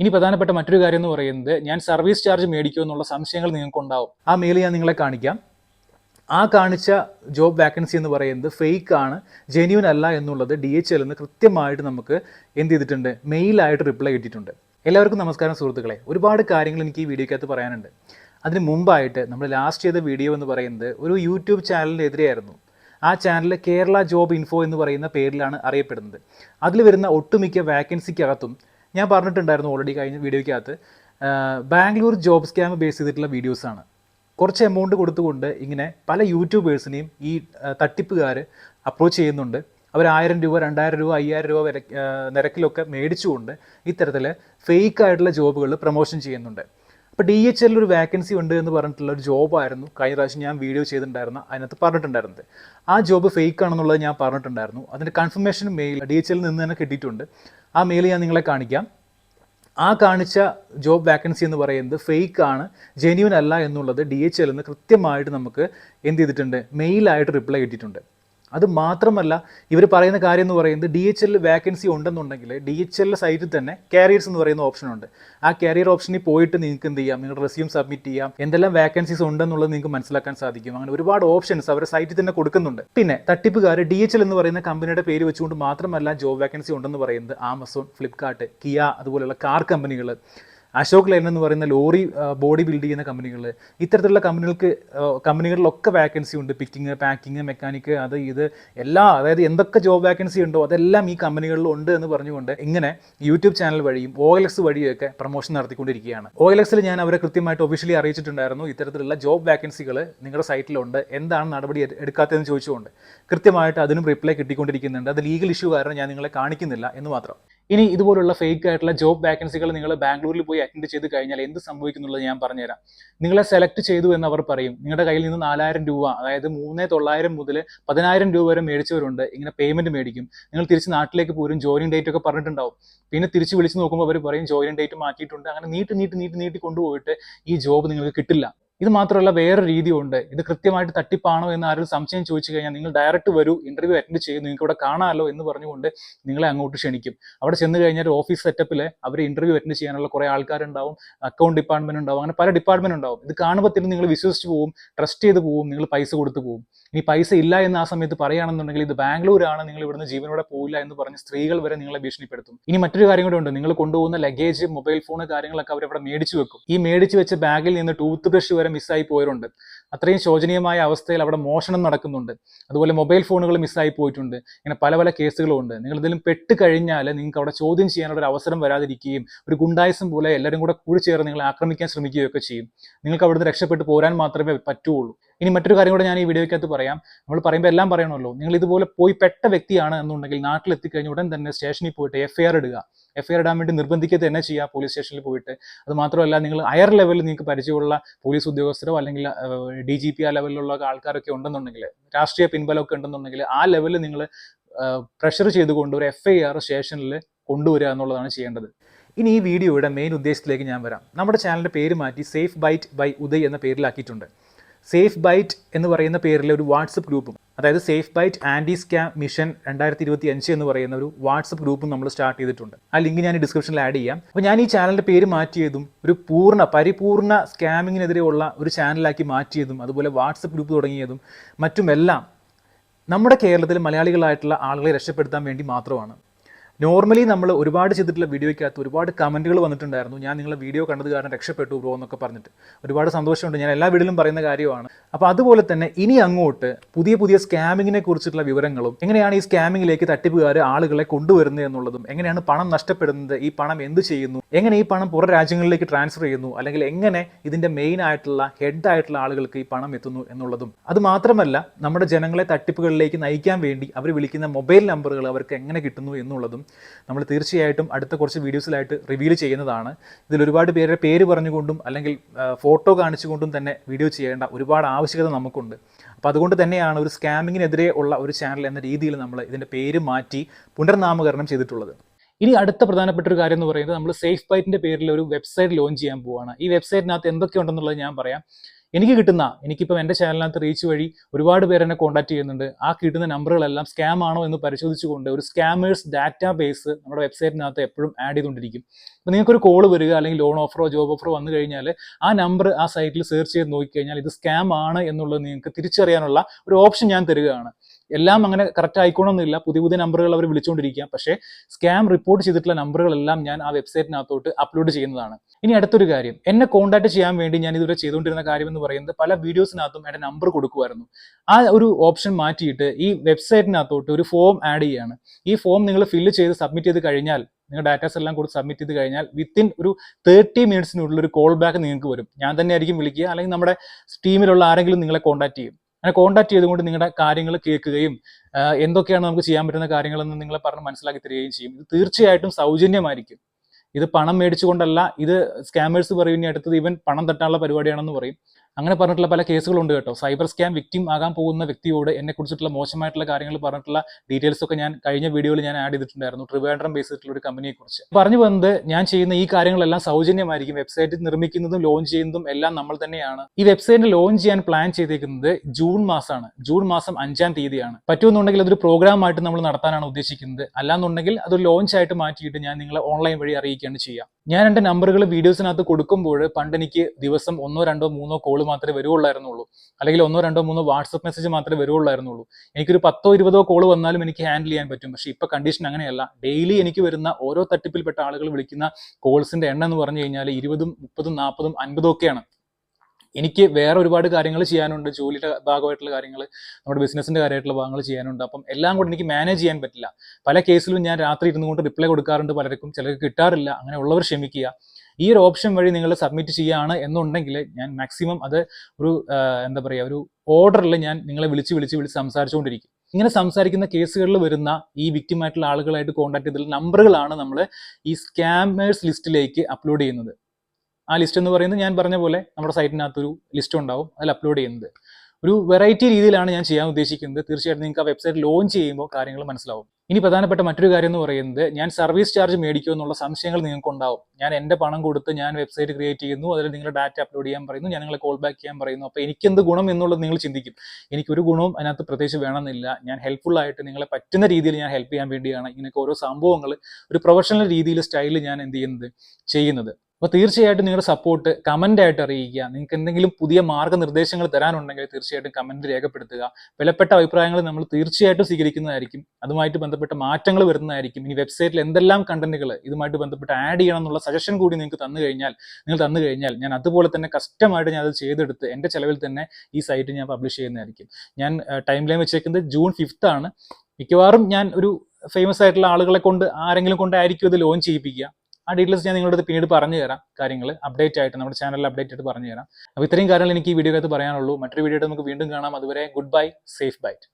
ഇനി പ്രധാനപ്പെട്ട മറ്റൊരു കാര്യം എന്ന് പറയുന്നത് ഞാൻ സർവീസ് ചാർജ് മേടിക്കുമോ എന്നുള്ള സംശയങ്ങൾ നിങ്ങൾക്ക് ഉണ്ടാവും ആ മെയിൽ ഞാൻ നിങ്ങളെ കാണിക്കാം. ആ കാണിച്ച ജോബ് വാക്കൻസി എന്ന് പറയുന്നത് ഫേക്ക് ആണ് ജെന്യൂൻ അല്ല എന്നുള്ളത് ഡി എച്ച് എൽ എന്ന് കൃത്യമായിട്ട് നമുക്ക് എന്ത് ചെയ്തിട്ടുണ്ട്? മെയിലായിട്ട് റിപ്ലൈ കിട്ടിയിട്ടുണ്ട്. എല്ലാവർക്കും നമസ്കാരം സുഹൃത്തുക്കളെ. ഒരുപാട് കാര്യങ്ങൾ എനിക്ക് ഈ വീഡിയോക്കകത്ത് പറയാനുണ്ട്. അതിന് മുമ്പായിട്ട് നമ്മൾ ലാസ്റ്റ് ചെയ്ത വീഡിയോ എന്ന് പറയുന്നത് ഒരു യൂട്യൂബ് ചാനലിനെതിരെയായിരുന്നു ആ ചാനൽ കേരള ജോബ് ഇൻഫോ എന്ന് പറയുന്ന പേരിലാണ് അറിയപ്പെടുന്നത്. അതിൽ വരുന്ന ഒട്ടുമിക്ക വാക്കൻസിക്കകത്തും ഞാൻ പറഞ്ഞിട്ടുണ്ടായിരുന്നു ഓൾറെഡി കഴിഞ്ഞ വീഡിയോയ്ക്കകത്ത്. ബാംഗ്ലൂർ ജോബ് സ്കാം ബേസ് ചെയ്തിട്ടുള്ള വീഡിയോസാണ് കുറച്ച് എമൗണ്ട് കൊടുത്തുകൊണ്ട് ഇങ്ങനെ പല യൂട്യൂബേഴ്സിനെയും ഈ തട്ടിപ്പുകാർ അപ്രോച്ച് ചെയ്യുന്നുണ്ട്. അവർ ആയിരം രൂപ രണ്ടായിരം രൂപ അയ്യായിരം രൂപ നിരക്കിലൊക്കെ മേടിച്ചുകൊണ്ട് ഇത്തരത്തിൽ ഫേക്ക് ആയിട്ടുള്ള ജോബുകൾ പ്രൊമോഷൻ ചെയ്യുന്നുണ്ട്. അപ്പോൾ ഡി എച്ച് എല്ലിൽ ഒരു വാക്കൻസി ഉണ്ട് എന്ന് പറഞ്ഞിട്ടുള്ള ഒരു ജോബായിരുന്നു കഴിഞ്ഞ പ്രാവശ്യം ഞാൻ വീഡിയോ ചെയ്തിട്ടുണ്ടായിരുന്ന അതിനകത്ത് പറഞ്ഞിട്ടുണ്ടായിരുന്നത്. ആ ജോബ് ഫേക്ക് ആണെന്നുള്ളത് ഞാൻ പറഞ്ഞിട്ടുണ്ടായിരുന്നു. അതിന്റെ കൺഫർമേഷൻ മെയിൽ ഡി എച്ച് എല്ലിൽ നിന്ന് തന്നെ കിട്ടിയിട്ടുണ്ട്. ആ മെയിൽ ഞാൻ നിങ്ങളെ കാണിക്കാം. ആ കാണിച്ച ജോബ് വാക്കൻസി എന്ന് പറയുന്നത് ഫേക്ക് ആണ് ജെന്യൂൻ അല്ല എന്നുള്ളത് ഡി എച്ച് എല്ലിൽ നിന്ന് കൃത്യമായിട്ട് നമുക്ക് എന്ത് ചെയ്തിട്ടുണ്ട്? മെയിലായിട്ട് റിപ്ലൈ കിട്ടിയിട്ടുണ്ട്. അത് മാത്രമല്ല ഇവർ പറയുന്ന കാര്യം എന്ന് പറയുന്നത് ഡി എച്ച് എല്ലിൽ വേക്കൻസി ഉണ്ടെന്നുണ്ടെങ്കിൽ ഡി എച്ച് എല്ലിന്റെ സൈറ്റിൽ തന്നെ കാരിയേഴ്സ് എന്ന് പറയുന്ന ഓപ്ഷൻ ഉണ്ട്. ആ കാരിയർ ഓപ്ഷനിൽ പോയിട്ട് നിങ്ങൾക്ക് എന്ത് ചെയ്യാം? നിങ്ങളുടെ റെസ്യൂം സബ്മിറ്റ് ചെയ്യാം. എന്തെല്ലാം വേക്കൻസീസ് ഉണ്ടെന്നുള്ളത് നിങ്ങൾക്ക് മനസ്സിലാക്കാൻ സാധിക്കും. അങ്ങനെ ഒരുപാട് ഓപ്ഷൻസ് അവർ സൈറ്റിൽ തന്നെ കൊടുക്കുന്നുണ്ട്. പിന്നെ തട്ടിപ്പുകാർ ഡി എച്ച് എൽ എന്ന് പറയുന്ന കമ്പനിയുടെ പേര് വെച്ചുകൊണ്ട് മാത്രമല്ല ജോബ് വേക്കൻസി ഉണ്ടെന്ന് പറയുന്നത് ആമസോൺ ഫ്ലിപ്കാർട്ട് കിയ അതുപോലെയുള്ള കാർ കമ്പനികൾ അശോക് ലൈൻ എന്ന് പറയുന്ന ലോറി ബോഡി ബിൽഡ് ചെയ്യുന്ന കമ്പനികൾ ഇത്തരത്തിലുള്ള കമ്പനികൾക്ക് കമ്പനികളിലൊക്കെ വാക്കൻസി ഉണ്ട്. പിക്കിങ് പാക്കിങ് മെക്കാനിക്ക് അത് ഇത് എല്ലാ അതായത് എന്തൊക്കെ ജോബ് വാക്കൻസി ഉണ്ടോ അതെല്ലാം ഈ കമ്പനികളിൽ ഉണ്ട് എന്ന് പറഞ്ഞുകൊണ്ട് ഇങ്ങനെ യൂട്യൂബ് ചാനൽ വഴിയും ഒ എൽ എക്സ് വഴിയൊക്കെ പ്രൊമോഷൻ നടത്തിക്കൊണ്ടിരിക്കുകയാണ്. ഒ എൽ എക്സിൽ ഞാൻ അവരെ കൃത്യമായിട്ട് ഒഫീഷ്യലി അറിയിച്ചിട്ടുണ്ടായിരുന്നു ഇത്തരത്തിലുള്ള ജോബ് വാക്കൻസികൾ നിങ്ങളുടെ സൈറ്റിലുണ്ട് എന്താണ് നടപടി എടു- എടുക്കാത്തതെന്ന് ചോദിച്ചുകൊണ്ട് കൃത്യമായിട്ട് അതിനും റിപ്ലൈ കിട്ടിക്കൊണ്ടിരിക്കുന്നുണ്ട്. അത് ലീഗൽ ഇഷ്യൂ കാരണം ഞാൻ നിങ്ങളെ കാണിക്കുന്നില്ല എന്ന് മാത്രം. ഇനി ഇതുപോലുള്ള ഫേക്ക് ആയിട്ടുള്ള ജോബ് വാക്കൻസികൾ നിങ്ങൾ ബാംഗ്ലൂരിൽ പോയി അറ്റൻഡ് ചെയ്ത് കഴിഞ്ഞാൽ എന്ത് സംഭവിക്കുന്നുള്ളത് ഞാൻ പറഞ്ഞുതരാം. നിങ്ങളെ സെലക്ട് ചെയ്തു എന്ന് അവർ പറയും. നിങ്ങളുടെ കയ്യിൽ നിന്ന് നാലായിരം രൂപ അതായത് മൂന്ന് തൊള്ളായിരം മുതൽ പതിനായിരം രൂപ വരെ മേടിച്ചവരുണ്ട്. ഇങ്ങനെ പേയ്മെന്റ് മേടിക്കും. നിങ്ങൾ തിരിച്ച് നാട്ടിലേക്ക് പോരും ജോയിനിങ് ഡേറ്റ് ഒക്കെ പറഞ്ഞിട്ടുണ്ടാവും. പിന്നെ തിരിച്ച് വിളിച്ച് നോക്കുമ്പോൾ അവർ പറയും ജോയിനിങ് ഡേറ്റ് മാറ്റിയിട്ടുണ്ട് അങ്ങനെ നീട്ടി നീട്ടി നീട്ടി നീട്ടി കൊണ്ടുപോയിട്ട് ഈ ജോബ് നിങ്ങൾക്ക് കിട്ടില്ല. ഇത് മാത്രമല്ല വേറെ രീതിയുണ്ട്. ഇത് കൃത്യമായിട്ട് തട്ടിപ്പാണോ എന്ന് ആരും സംശയം ചോദിച്ചു കഴിഞ്ഞാൽ നിങ്ങൾ ഡയറക്റ്റ് വരൂ ഇന്റർവ്യൂ അറ്റൻഡ് ചെയ്യും നിങ്ങൾക്ക് ഇവിടെ കാണാമല്ലോ എന്ന് പറഞ്ഞുകൊണ്ട് നിങ്ങളെ അങ്ങോട്ട് ക്ഷണിക്കും. അവിടെ ചെന്ന് കഴിഞ്ഞാൽ ഓഫീസ് സെറ്റപ്പിൽ അവർ ഇന്റർവ്യൂ അറ്റൻഡ് ചെയ്യാനുള്ള കുറേ ആൾക്കാരുണ്ടാവും അക്കൗണ്ട് ഡിപ്പാർട്ട്മെന്റ് ഉണ്ടാവും അങ്ങനെ പല ഡിപ്പാർട്ട്മെന്റ് ഉണ്ടാവും. ഇത് കാണുമ്പോൾ തന്നെ നിങ്ങൾ വിശ്വസിച്ച് പോകും ട്രസ്റ്റ് ചെയ്ത് പോകും നിങ്ങൾ പൈസ കൊടുത്ത് പോകും ഇനി പൈസ ഇല്ല എന്ന് ആ സമയത്ത് പറയുകയാണെന്നുണ്ടെങ്കിൽ ഇത് ബാംഗ്ലൂരാണ് നിങ്ങൾ ഇവിടുന്ന് ജീവനോടെ പോവില്ല എന്ന് പറഞ്ഞ് സ്ത്രീകൾ വരെ നിങ്ങളെ ഭീഷണിപ്പെടുത്തും. ഇനി മറ്റൊരു കാര്യം കൂടെ ഉണ്ട്. നിങ്ങൾ കൊണ്ടുപോകുന്ന ലഗേജ് മൊബൈൽ ഫോൺ കാര്യങ്ങളൊക്കെ അവർ അവിടെ മേടിച്ചു വെക്കും. ഈ മേടിച്ചു വെച്ച ബാഗിൽ നിന്ന് ടൂത്ത് ബ്രഷ് വരെ മിസ്സായി പോയവരുണ്ട്. അത്രയും ശോചനീയമായ അവസ്ഥയിൽ അവിടെ മോഷണം നടക്കുന്നുണ്ട്. അതുപോലെ മൊബൈൽ ഫോണുകൾ മിസ്സായി പോയിട്ടുണ്ട്. ഇങ്ങനെ പല പല കേസുകളും ഉണ്ട്. നിങ്ങൾ ഇതിലും പെട്ട് കഴിഞ്ഞാൽ നിങ്ങൾക്ക് അവിടെ ചോദ്യം ചെയ്യാനുള്ള ഒരു അവസരം വരാതിരിക്കുകയും ഒരു ഗുണ്ടായസം പോലെ എല്ലാവരും കൂടെ കൂടി ചേർന്ന് നിങ്ങളെ ആക്രമിക്കാൻ ശ്രമിക്കുകയൊക്കെ ചെയ്യും. നിങ്ങൾക്ക് അവിടുന്ന് രക്ഷപ്പെട്ട് പോരാൻ മാത്രമേ പറ്റുള്ളൂ ഇനി മറ്റൊരു കാര്യം കൂടെ ഞാൻ ഈ വീഡിയോയ്ക്കകത്ത് പറയാം. നമ്മൾ പറയുമ്പോൾ എല്ലാം പറയണമല്ലോ. നിങ്ങൾ ഇതുപോലെ പോയി പെട്ട വ്യക്തിയാണ് എന്നുണ്ടെങ്കിൽ നാട്ടിലെത്തിക്കഴിഞ്ഞ ഉടൻ തന്നെ സ്റ്റേഷനിൽ പോയിട്ട് എഫ് ഐ ആർ ഇടുക. എഫ് ഐ ആർ ഇടാൻ വേണ്ടി നിർബന്ധിക്കുക തന്നെ ചെയ്യുക പോലീസ് സ്റ്റേഷനിൽ പോയിട്ട്. അത് മാത്രമല്ല നിങ്ങൾ ഹയർ ലെവലിൽ നിങ്ങൾക്ക് പരിചയമുള്ള പോലീസ് ഉദ്യോഗസ്ഥരോ അല്ലെങ്കിൽ ഡി ജി പി ആ ലെവലിലുള്ള ആൾക്കാരൊക്കെ ഉണ്ടെന്നുണ്ടെങ്കിൽ രാഷ്ട്രീയ പിൻബലമൊക്കെ ഉണ്ടെന്നുണ്ടെങ്കിൽ ആ ലെവലിൽ നിങ്ങൾ പ്രഷർ ചെയ്തുകൊണ്ട് ഒരു എഫ് ഐ ആർ സ്റ്റേഷനിൽ കൊണ്ടുവരിക എന്നുള്ളതാണ് ചെയ്യേണ്ടത്. ഇനി ഈ വീഡിയോയുടെ മെയിൻ ഉദ്ദേശത്തിലേക്ക് ഞാൻ വരാം. നമ്മുടെ ചാനലിന്റെ പേര് മാറ്റി സേഫ് ബൈറ്റ് ബൈ ഉദയ് എന്ന പേരിലാക്കിയിട്ടുണ്ട്. സേഫ് ബൈറ്റ് എന്ന് പറയുന്ന പേരിലെ ഒരു വാട്സപ്പ് ഗ്രൂപ്പും അതായത് safe bite anti scam mission രണ്ടായിരത്തി ഇരുപത്തി അഞ്ച് എന്ന് പറയുന്ന ഒരു വാട്സപ്പ് ഗ്രൂപ്പും നമ്മൾ സ്റ്റാർട്ട് ചെയ്തിട്ടുണ്ട്. ആ ലിങ്ക് ഞാൻ ഡിസ്ക്രിപ്ഷനിൽ ആഡ് ചെയ്യാം. അപ്പോൾ ഞാൻ ഈ ചാനലിന്റെ പേര് മാറ്റിയതും ഒരു പൂർണ പരിപൂർണ സ്കാമിങ്ങിനെതിരെയുള്ള ഒരു ചാനലാക്കി മാറ്റിയതും അതുപോലെ വാട്സപ്പ് ഗ്രൂപ്പ് തുടങ്ങിയതും മറ്റുമെല്ലാം നമ്മുടെ കേരളത്തിൽ മലയാളികളായിട്ടുള്ള ആളുകളെ രക്ഷപ്പെടുത്താൻ വേണ്ടി മാത്രമാണ്. നോർമലി നമ്മൾ ഒരുപാട് ചെയ്തിട്ടുള്ള വീഡിയോയ്ക്കകത്ത് ഒരുപാട് കമന്റുകൾ വന്നിട്ടുണ്ടായിരുന്നു. ഞാൻ നിങ്ങളെ വീഡിയോ കണ്ടത് കാരണം രക്ഷപ്പെട്ടു ബ്രോ എന്നൊക്കെ പറഞ്ഞിട്ട്. ഒരുപാട് സന്തോഷമുണ്ട്. ഞാൻ എല്ലാ വീടിലും പറയുന്ന കാര്യമാണ്. അപ്പോൾ അതുപോലെ തന്നെ ഇനി അങ്ങോട്ട് പുതിയ പുതിയ സ്കാമിങ്ങിനെ കുറിച്ചിട്ടുള്ള വിവരങ്ങളും എങ്ങനെയാണ് ഈ സ്കാമിങ്ങിലേക്ക് തട്ടിപ്പുകാർ ആളുകളെ കൊണ്ടുവരുന്നത് എന്നുള്ളതും എങ്ങനെയാണ് പണം നഷ്ടപ്പെടുന്നത് ഈ പണം എന്ത് ചെയ്യുന്നു എങ്ങനെ ഈ പണം പുറം രാജ്യങ്ങളിലേക്ക് ട്രാൻസ്ഫർ ചെയ്യുന്നു അല്ലെങ്കിൽ എങ്ങനെ ഇതിന്റെ മെയിൻ ആയിട്ടുള്ള ഹെഡ് ആയിട്ടുള്ള ആളുകൾക്ക് ഈ പണം എത്തുന്നു എന്നുള്ളതും. അത് മാത്രമല്ല നമ്മുടെ ജനങ്ങളെ തട്ടിപ്പുകളിലേക്ക് നയിക്കാൻ വേണ്ടി അവർ വിളിക്കുന്ന മൊബൈൽ നമ്പറുകൾ അവർക്ക് എങ്ങനെ കിട്ടുന്നു എന്നുള്ളതും നമ്മൾ തീർച്ചയായിട്ടും അടുത്ത കുറച്ച് വീഡിയോസിലായിട്ട് റിവീൽ ചെയ്യുന്നതാണ്. ഇതിൽ ഒരുപാട് പേരുടെ പേര് പറഞ്ഞുകൊണ്ടും അല്ലെങ്കിൽ ഫോട്ടോ കാണിച്ചുകൊണ്ടും തന്നെ വീഡിയോ ചെയ്യേണ്ട ഒരുപാട് ആവശ്യകത നമുക്കുണ്ട്. അപ്പോൾ അതുകൊണ്ട് തന്നെയാണ് ഒരു സ്കാമിങ്ങിനെതിരെ ഉള്ള ഒരു ചാനൽ എന്ന രീതിയിൽ നമ്മൾ ഇതിന്റെ പേര് മാറ്റി പുനർനാമകരണം ചെയ്തിട്ടുള്ളത്. ഇനി അടുത്ത പ്രധാനപ്പെട്ട ഒരു കാര്യം എന്ന് പറയുന്നത് നമ്മൾ സേഫ് ബൈറ്റിന്റെ പേരിൽ ഒരു വെബ്സൈറ്റ് ലോഞ്ച് ചെയ്യാൻ പോവുകയാണ് ഈ വെബ്സൈറ്റിനകത്ത് എന്തൊക്കെ ഉണ്ടെന്നുള്ളത് ഞാൻ പറയാം. എനിക്ക് കിട്ടുന്ന എനിക്കിപ്പോൾ എന്റെ ചാനലിനകത്ത് റീച്ച് വഴി ഒരുപാട് പേര് എന്നെ കോൺടാക്ട് ചെയ്യുന്നുണ്ട്. ആ കിട്ടുന്ന നമ്പറുകളെല്ലാം സ്കാം ആണോ എന്ന് പരിശോധിച്ചുകൊണ്ട് ഒരു സ്കാമേഴ്സ് ഡാറ്റാ ബേസ് നമ്മുടെ വെബ്സൈറ്റിനകത്ത് എപ്പോഴും ആഡ് ചെയ്തുകൊണ്ടിരിക്കും. അപ്പോൾ നിങ്ങൾക്കൊരു കോൾ വരിക അല്ലെങ്കിൽ ലോൺ ഓഫറോ ജോബ് ഓഫറോ വന്നു കഴിഞ്ഞാൽ ആ നമ്പർ ആ സൈറ്റിൽ സെർച്ച് ചെയ്ത് നോക്കിക്കഴിഞ്ഞാൽ ഇത് സ്കാം ആണ് എന്നുള്ളത് നിങ്ങൾക്ക് തിരിച്ചറിയാനുള്ള ഒരു ഓപ്ഷൻ ഞാൻ തരികയാണ്. എല്ലാം അങ്ങനെ കറക്റ്റ് ആയിക്കോണമെന്നില്ല പുതിയ പുതിയ നമ്പറുകൾ അവർ വിളിച്ചുകൊണ്ടിരിക്കുക പക്ഷേ സ്കാം റിപ്പോർട്ട് ചെയ്തിട്ടുള്ള നമ്പറുകളെല്ലാം ഞാൻ ആ വെബ്സൈറ്റിനകത്തോട്ട് അപ്ലോഡ് ചെയ്യുന്നതാണ്. ഇനി അടുത്തൊരു കാര്യം. എന്നെ കോൺടാക്ട് ചെയ്യാൻ വേണ്ടി ഞാൻ ഇതുവരെ ചെയ്തുകൊണ്ടിരുന്ന കാര്യം എന്ന് പറയുന്നത് പല വീഡിയോസിനകത്തും എന്റെ നമ്പർ കൊടുക്കുമായിരുന്നു. ആ ഒരു ഓപ്ഷൻ മാറ്റിയിട്ട് ഈ വെബ്സൈറ്റിനകത്തോട്ട് ഒരു ഫോം ആഡ് ചെയ്യാണ്. ഈ ഫോം നിങ്ങൾ ഫില്ല് ചെയ്ത് സബ്മിറ്റ് ചെയ്ത് കഴിഞ്ഞാൽ നിങ്ങൾ ഡാറ്റാസ് എല്ലാം കൂടി സബ്മിറ്റ് ചെയ്ത് കഴിഞ്ഞാൽ വിത്തിൻ ഒരു തേർട്ടി മിനിറ്റ്സിനുള്ളിൽ ഒരു കോൾ ബാക്ക് നിങ്ങൾക്ക് വരും. ഞാൻ തന്നെ ആയിരിക്കും വിളിക്കുക. അല്ലെങ്കിൽ നമ്മുടെ ടീമിലുള്ള ആരെങ്കിലും നിങ്ങളെ കോൺടാക്ട് ചെയ്യും. അങ്ങനെ കോൺടാക്ട് ചെയ്തുകൊണ്ട് നിങ്ങളുടെ കാര്യങ്ങൾ കേൾക്കുകയും എന്തൊക്കെയാണ് നമുക്ക് ചെയ്യാൻ പറ്റുന്ന കാര്യങ്ങളെന്ന് നിങ്ങളെ പറഞ്ഞ് മനസ്സിലാക്കി തരികയും ചെയ്യും. ഇത് തീർച്ചയായിട്ടും സൗജന്യമായിരിക്കും. ഇത് പണം മേടിച്ചുകൊണ്ടല്ല ഇത് സ്കാമേഴ്സ് പറയും ഇനി അടുത്തത് ഇവൻ പണം തട്ടാനുള്ള പരിപാടിയാണെന്ന് പറയും. അങ്ങനെ പറഞ്ഞിട്ടുള്ള പല കേസുകളുണ്ട് കേട്ടോ. സൈബർ സ്കാം വിക്ടിം ആകാൻ പോകുന്ന വ്യക്തിയോട് എന്നെ കുറിച്ചിട്ടുള്ള മോശമായിട്ടുള്ള കാര്യങ്ങൾ പറഞ്ഞിട്ടുള്ള ഡീറ്റെയിൽസ് ഒക്കെ ഞാൻ കഴിഞ്ഞ വീഡിയോയിൽ ഞാൻ ആഡ് ചെയ്തിട്ടുണ്ടായിരുന്നു. ട്രിവാൻഡ്രം ബേസ് ചെയ്തിട്ടുള്ള ഒരു കമ്പനിയെ കുറിച്ച് പറഞ്ഞു വന്നത് ഞാൻ ചെയ്യുന്ന ഈ കാര്യങ്ങളെല്ലാം സൗജന്യമായിരിക്കും. വെബ്സൈറ്റ് നിർമ്മിക്കുന്നതും ലോഞ്ച് ചെയ്യുന്നതും എല്ലാം നമ്മൾ തന്നെയാണ്. ഈ വെബ്സൈറ്റ് ലോഞ്ച് ചെയ്യാൻ പ്ലാൻ ചെയ്തേക്കുന്നത് ജൂൺ മാസമാണ്. ജൂൺ മാസം അഞ്ചാം തീയതിയാണ്. പറ്റുമെന്നുണ്ടെങ്കിൽ അതൊരു പ്രോഗ്രാം ആയിട്ട് നമ്മൾ നടത്താനാണ് ഉദ്ദേശിക്കുന്നത്. അല്ലാന്നുണ്ടെങ്കിൽ അത് ലോഞ്ച് ആയിട്ട് മാറ്റിയിട്ട് ഞാൻ നിങ്ങളെ ഓൺലൈൻ വഴി അറിയിക്കുകയാണ് ചെയ്യുക ഞാൻ എന്റെ നമ്പറുകൾ വീഡിയോസിനകത്ത് കൊടുക്കുമ്പോൾ പണ്ട് എനിക്ക് ദിവസം ഒന്നോ രണ്ടോ മൂന്നോ കോൾ മാത്രമേ വരുവുള്ളായിരുന്നുള്ളൂ അല്ലെങ്കിൽ ഒന്നോ രണ്ടോ മൂന്നോ വാട്സപ്പ് മെസ്സേജ് മാത്രമേ വരുവുള്ളായിരുന്നുള്ളൂ എനിക്കൊരു പത്തോ ഇരുപതോ കോൾ വന്നാലും എനിക്ക് ഹാൻഡിൽ ചെയ്യാൻ പറ്റും. പക്ഷേ ഇപ്പം കണ്ടീഷൻ അങ്ങനെയല്ല. ഡെയിലി എനിക്ക് വരുന്ന ഓരോ തട്ടിപ്പിൽപ്പെട്ട ആളുകൾ വിളിക്കുന്ന കോൾസിന്റെ എണ്ണം എന്ന് പറഞ്ഞു കഴിഞ്ഞാൽ ഇരുപതും മുപ്പതും നാൽപ്പതും അൻപതും ഒക്കെയാണ്. എനിക്ക് വേറെ ഒരുപാട് കാര്യങ്ങൾ ചെയ്യാനുണ്ട് ജോലിയുടെ ഭാഗമായിട്ടുള്ള കാര്യങ്ങൾ നമ്മുടെ ബിസിനസിന്റെ കാര്യമായിട്ടുള്ള ഭാഗങ്ങൾ ചെയ്യാനുണ്ട്. അപ്പം എല്ലാം കൂടി എനിക്ക് മാനേജ് ചെയ്യാൻ പറ്റില്ല. പല കേസിലും ഞാൻ രാത്രി ഇരുന്നു കൊണ്ട് റിപ്ലൈ കൊടുക്കാറുണ്ട് പലർക്കും. ചിലർക്ക് കിട്ടാറില്ല. അങ്ങനെ ഉള്ളവർ ക്ഷമിക്കുക. ഈ ഒരു ഓപ്ഷൻ വഴി നിങ്ങൾ സബ്മിറ്റ് ചെയ്യുകയാണ് എന്നുണ്ടെങ്കിൽ ഞാൻ മാക്സിമം അത് ഒരു എന്താ പറയുക ഒരു ഓർഡറിൽ ഞാൻ നിങ്ങളെ വിളിച്ച് വിളിച്ച് വിളിച്ച് സംസാരിച്ചുകൊണ്ടിരിക്കും. ഇങ്ങനെ സംസാരിക്കുന്ന കേസുകളിൽ വരുന്ന ഈ വിക്റ്റിമായിട്ടുള്ള ആളുകളായിട്ട് കോൺടാക്ട് ചെയ്തിട്ടുള്ള നമ്പറുകളാണ് നമ്മൾ ഈ സ്കാമേഴ്സ് ലിസ്റ്റിലേക്ക് അപ്ലോഡ് ചെയ്യുന്നത്. ആ ലിസ്റ്റ് എന്ന് പറയുന്നത് ഞാൻ പറഞ്ഞ പോലെ നമ്മുടെ സൈറ്റിനകത്തൊരു ലിസ്റ്റ് ഉണ്ടാവും അതിൽ അപ്ലോഡ് ചെയ്യുന്നത്. ഒരു വെറൈറ്റി രീതിയിലാണ് ഞാൻ ചെയ്യാൻ ഉദ്ദേശിക്കുന്നത്. തീർച്ചയായിട്ടും നിങ്ങൾക്ക് ആ വെബ്സൈറ്റ് ലോഞ്ച് ചെയ്യുമ്പോൾ കാര്യങ്ങൾ മനസ്സിലാവും. ഇനി പ്രധാനപ്പെട്ട മറ്റൊരു കാര്യം എന്ന് പറയുന്നത് ഞാൻ സർവീസ് ചാർജ് മേടിക്കുമോ എന്നുള്ള സംശയങ്ങൾ നിങ്ങൾക്ക് ഉണ്ടാവും. ഞാൻ എന്റെ പണം കൊടുത്ത് ഞാൻ വെബ്സൈറ്റ് ക്രിയേറ്റ് ചെയ്യുന്നു അതിൽ നിങ്ങളുടെ ഡാറ്റ അപ്ലോഡ് ചെയ്യാൻ പറയുന്നു ഞാൻ നിങ്ങളെ കോൾ ബാക്ക് ചെയ്യാൻ പറയുന്നു. അപ്പോൾ എനിക്ക് എന്ത് ഗുണം എന്നുള്ളത് നിങ്ങൾ ചിന്തിക്കും. എനിക്കൊരു ഗുണവും അതിനകത്ത് പ്രത്യേകിച്ച് വേണമെന്നില്ല. ഞാൻ ഹെൽപ്ഫുൾ ആയിട്ട് നിങ്ങളെ പറ്റുന്ന രീതിയിൽ ഞാൻ ഹെൽപ്പ് ചെയ്യാൻ വേണ്ടിയാണ് ഇങ്ങനെയൊക്കെ ഓരോ സംഭവങ്ങൾ ഒരു പ്രൊഫഷണൽ രീതിയിൽ സ്റ്റൈലിൽ ഞാൻ എന്ത് ചെയ്യുന്നത് ചെയ്യുന്നത്. അപ്പോൾ തീർച്ചയായിട്ടും നിങ്ങളുടെ സപ്പോർട്ട് കമന്റ് ആയിട്ട് അറിയിക്കുക. നിങ്ങൾക്ക് എന്തെങ്കിലും പുതിയ മാർഗനിർദ്ദേശങ്ങൾ തരാനുണ്ടെങ്കിൽ തീർച്ചയായിട്ടും കമന്റ് രേഖപ്പെടുത്തുക. വിലപ്പെട്ട അഭിപ്രായങ്ങൾ നമ്മൾ തീർച്ചയായിട്ടും സ്വീകരിക്കുന്നതായിരിക്കും. അതുമായിട്ട് ബന്ധപ്പെട്ട മാറ്റങ്ങൾ വരുന്നതായിരിക്കും. ഇനി വെബ്സൈറ്റിൽ എന്തെല്ലാം കണ്ടന്റുകൾ ഇതുമായിട്ട് ബന്ധപ്പെട്ട് ആഡ് ചെയ്യണം എന്നുള്ള സജഷൻ കൂടി നിങ്ങൾക്ക് തന്നു കഴിഞ്ഞാൽ നിങ്ങൾ തന്നു കഴിഞ്ഞാൽ ഞാൻ അതുപോലെ തന്നെ കസ്റ്റമായിട്ട് ഞാൻ അത് ചെയ്തെടുത്ത് എന്റെ ചിലവിൽ തന്നെ ഈ സൈറ്റ് ഞാൻ പബ്ലിഷ് ചെയ്യുന്നതായിരിക്കും. ഞാൻ ടൈം ലൈൻ വെച്ചേക്കുന്നത് ജൂൺ ഫിഫ്ത്ത് ആണ് മിക്കവാറും ഞാൻ ഒരു ഫേമസ് ആയിട്ടുള്ള ആളുകളെ കൊണ്ട് ആരെങ്കിലും കൊണ്ടായിരിക്കും ഇത് ലോഞ്ച് ചെയ്യിപ്പിക്കുക. ആ ഡീറ്റെയിൽസ് ഞാൻ നിങ്ങളുടെ പിന്നീട് പറഞ്ഞു തരാം കാര്യങ്ങൾ അപ്ഡേറ്റ് ആയിട്ട് നമ്മുടെ ചാനലിൽ അപ്ഡേറ്റ് ആയിട്ട് പറഞ്ഞു തരാം. അപ്പോൾ ഇത്രയും കാര്യങ്ങൾ എനിക്ക് ഈ വീഡിയോ അകത്ത് പറയാനുള്ളൂ. മറ്റൊരു വീഡിയോ നമുക്ക് വീണ്ടും കാണാം. അതുവരെ ഗുഡ് ബൈ സേഫ് ബൈറ്റ്